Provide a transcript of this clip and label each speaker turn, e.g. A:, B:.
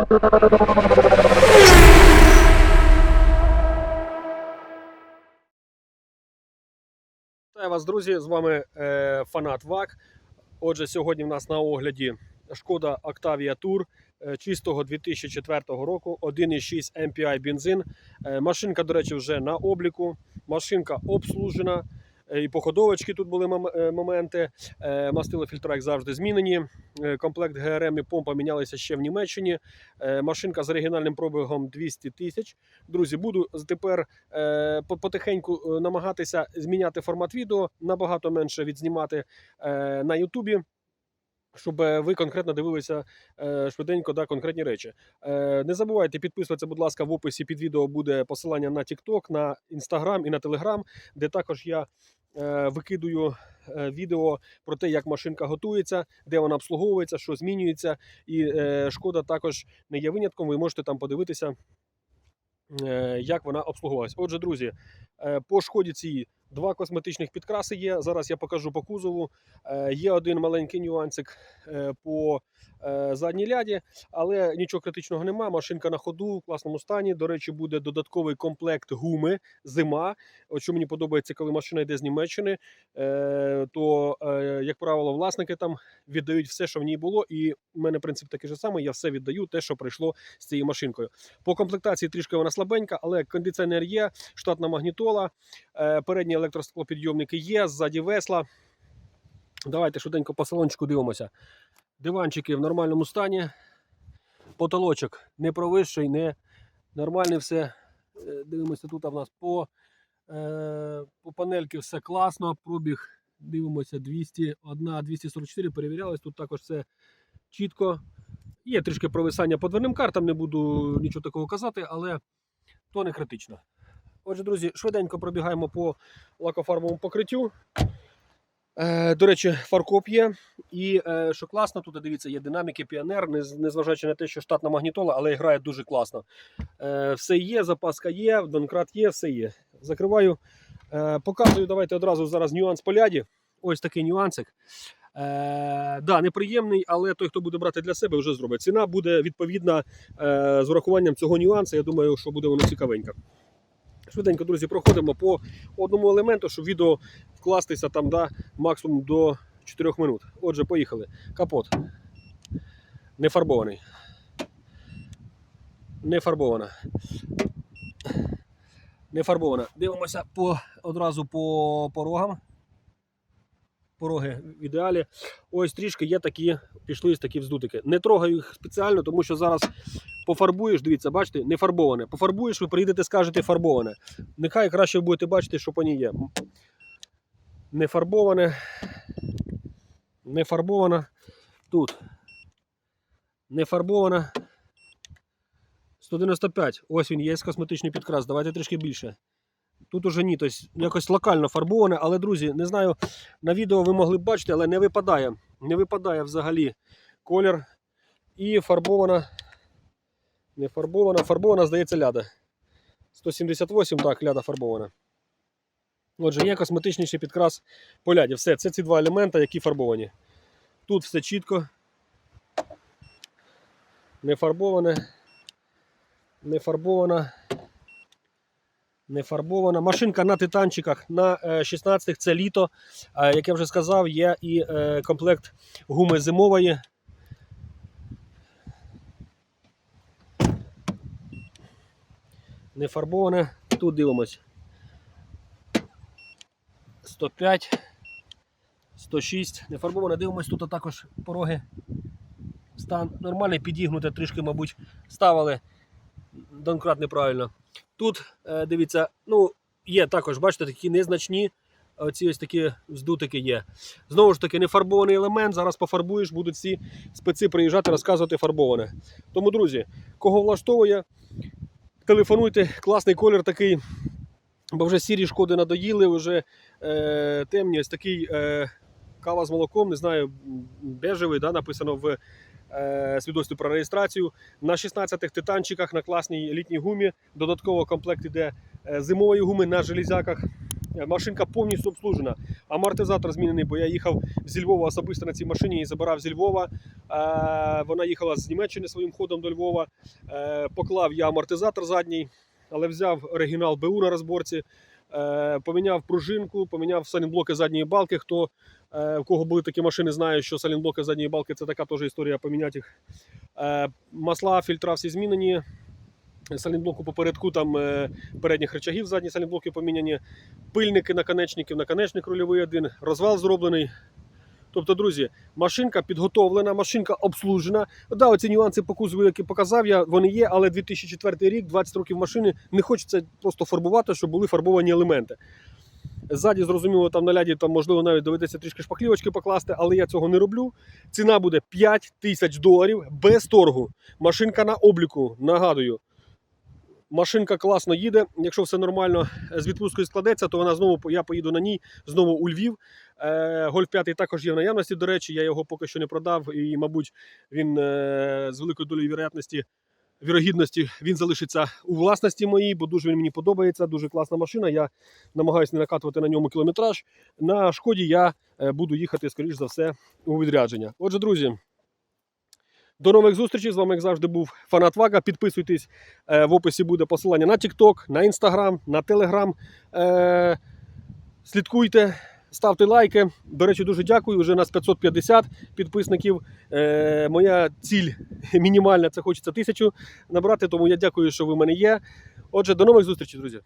A: Вітаю вас, друзі! З вами е, Фанат ВАК. Отже, сьогодні в нас на огляді шкода Octavia Tour е, чистого 2004 року, 1,6 MPI бензин. Е, машинка, до речі, вже на обліку. Машинка обслужена. Е, І походовочки тут були е, моменти. Е, Мастилофільтра, як завжди, змінені. Комплект ГРМ і помпа мінялися ще в Німеччині. Машинка з оригінальним пробігом 200 тисяч. Друзі, буду тепер потихеньку намагатися зміняти формат відео, набагато менше відзнімати на Ютубі. Щоб ви конкретно дивилися швиденько да, конкретні речі. Не забувайте підписуватися, будь ласка, в описі під відео буде посилання на TikTok, на Instagram і на Telegram, де також я викидую е, відео про те, як машинка готується, де вона обслуговується, що змінюється. І е, шкода також не є винятком. Ви можете там подивитися, е, як вона обслуговувалась. Отже, друзі, е, по шкоді цій два косметичних підкраси є. Зараз я покажу по кузову. Е, Є один маленький нюансик е, по е, задній ляді, але нічого критичного немає. Машинка на ходу в класному стані. До речі, буде додатковий комплект гуми зима. От що мені подобається, коли машина йде з Німеччини, то, як правило, власники там віддають все, що в ній було. І в мене принцип такий же самий. Я все віддаю, те, що прийшло з цією машинкою. По комплектації трішки вона слабенька, але кондиціонер є, штатна магнітола, передні електросклопідйомники є, ззаді весла. Давайте швиденько по салончику дивимося. Диванчики в нормальному стані. Потолочок не провищий, не нормальний все. Е, Дивимося тут в нас по, е, по панельки все класно. Пробіг дивимося 201, 244. Перевірялось. Тут також все чітко. Є трішки провисання по дверним картам, не буду нічого такого казати, але то не критично. Отже, друзі, швиденько пробігаємо по лакофарбовому покриттю. Е, до речі, фаркоп є. І е, що класно, тут дивіться, є динаміки, піонер, незважаючи на те, що штатна магнітола, але грає дуже класно. Е, все є, запаска є, донкрат є, все є. Закриваю. Е, показую, давайте одразу зараз нюанс по ляді. Ось такий нюансик. Е, да, неприємний, але той, хто буде брати для себе, вже зробить. Ціна буде відповідна е, з урахуванням цього нюансу. Я думаю, що буде воно цікавенько. Швиденько, друзі, проходимо по одному елементу, щоб відео вкластися там да, максимум до 4 минут. Отже, поїхали. Капот. Не фарбований. Не фарбована. Не фарбована. Дивимося по, одразу по порогам. Пороги в ідеалі. Ось трішки є такі, пішли такі вздутики. Не трогаю їх спеціально, тому що зараз пофарбуєш, дивіться, бачите, не фарбоване. Пофарбуєш, ви приїдете, скажете фарбоване. Нехай краще будете бачити, що по ній є. Не фарбоване. Не фарбована. Тут. Не фарбована. 195. Ось він є косметичний підкрас. Давайте трішки більше. Тут уже ні, тобто якось локально фарбоване, але, друзі, не знаю, на відео ви могли б бачити, але не випадає. Не випадає взагалі колір. І фарбована. Не фарбована. Фарбована, здається, ляда. 178, так, ляда фарбована. Отже, є косметичніший підкрас по ляді. Все, це ці два елемента, які фарбовані. Тут все чітко. Не фарбоване. Не фарбована. Не фарбована. Машинка на титанчиках на 16-х це літо. Е, Як я вже сказав, є і е, комплект гуми зимової. Не фарбоване. Тут дивимось. 105, 106. Не фарбоване. Дивимось, тут також пороги. Стан нормальний, підігнуте, трішки, мабуть, ставили. Донкрат неправильно. Тут, е, дивіться, ну, є також, бачите, такі незначні. Оці ось такі вздутики є. Знову ж таки, не фарбований елемент. Зараз пофарбуєш, будуть всі спеці приїжджати, розказувати фарбоване. Тому, друзі, кого влаштовує, телефонуйте, класний колір такий. Бо вже сірі шкоди надоїли, вже е, темні, ось такий е, кава з молоком, не знаю, бежевий, да, написано в е, свідоцтві про реєстрацію. На 16-х титанчиках на класній літній гумі. Додатково комплект іде е, зимової гуми на железяках. Е, Машинка повністю обслужена. Амортизатор змінений, бо я їхав зі Львова особисто на цій машині і забирав зі Львова. Е, Вона їхала з Німеччини своїм ходом до Львова. Е, Поклав я амортизатор задній, але взяв оригінал БУ на розборці. Поміняв пружинку, поміняв салінблоки задньої балки. Хто у кого були такі машини, знає, що салінблоки задньої балки це така теж історія поміняти їх. Масла, фільтра всі змінені. Салінблоку попередку, там е, передніх речагів, задні салінблоки поміняні, пильники наконечників, наконечник рульовий один, розвал зроблений. Тобто, друзі, машинка підготовлена, машинка обслужена. Да, оці нюанси по кузову, які показав я, вони є, але 2004 рік, 20 років машини, не хочеться просто фарбувати, щоб були фарбовані елементи. Ззаді, зрозуміло, там на ляді там, можливо, навіть доведеться трішки шпаклівочки покласти, але я цього не роблю. Ціна буде 5 тисяч доларів без торгу. Машинка на обліку, нагадую. Машинка класно їде. Якщо все нормально з відпусткою складеться, то вона знову я поїду на ній знову у Львів. Е, Гольф 5 також є в наявності. До речі, я його поки що не продав, і, мабуть, він е, з великою долею вірогідності, вірогідності він залишиться у власності моїй, бо дуже він мені подобається. Дуже класна машина. Я намагаюся не накатувати на ньому кілометраж. На шкоді я е, буду їхати, скоріш за все, у відрядження. Отже, друзі. До нових зустрічей. З вами, як завжди, був Фанат Вага. Підписуйтесь. е, В описі буде посилання на TikTok, на Instagram, на Telegram. Е, Слідкуйте, ставте лайки. До речі, дуже дякую. Вже нас 550 підписників. Е, Моя ціль мінімальна це хочеться тисячу набрати. Тому я дякую, що ви в мене є. Отже, до нових зустрічей, друзі.